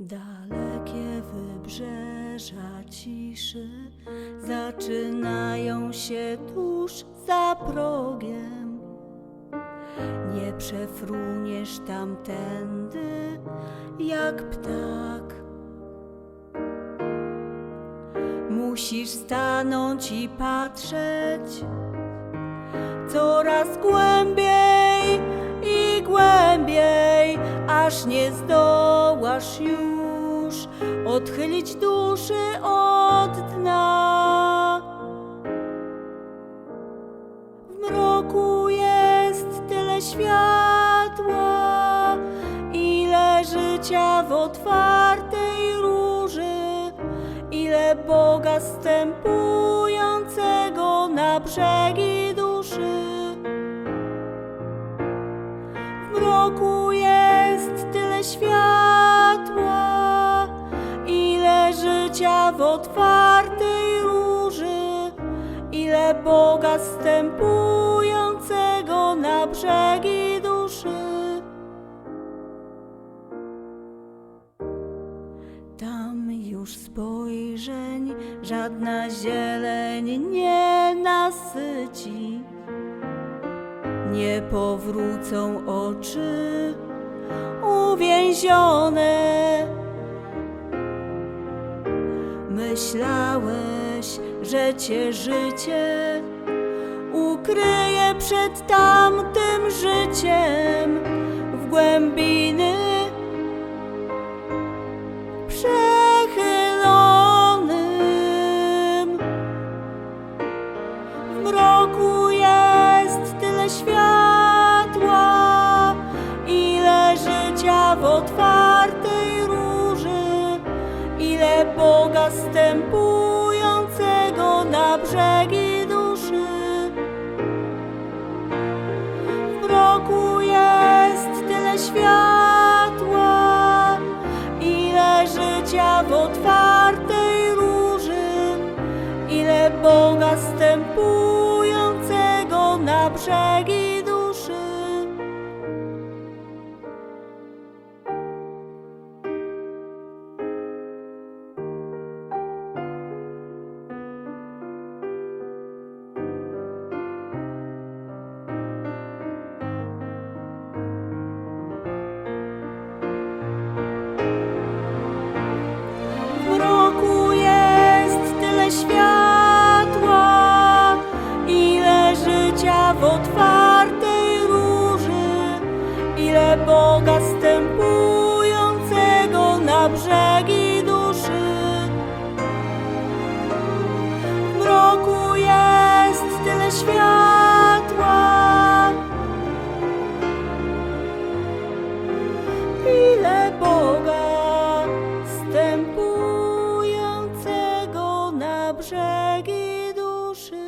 Dalekie wybrzeża ciszy zaczynają się tuż za progiem. Nie przefruniesz tamtędy jak ptak. Musisz stanąć i patrzeć coraz głębiej i głębiej, aż nie już odchylić duszy od dna. W mroku jest tyle światła, ile życia w otwartej róży, ile Boga stępującego na brzegi otwartej róży, ile Boga stępującego na brzegi duszy. Tam już spojrzeń żadna zieleń nie nasyci. Nie powrócą oczy uwięzione. Myślałeś, że cię życie ukryje przed tamtym życiem. W głębiny Boga stępującego na brzegi duszy. W mroku jest tyle światła, ile życia w otwartej róży, ile Boga stępującego ile Boga stępującego na brzegi duszy. W roku jest tyle światła. Ile Boga stępującego na brzegi duszy.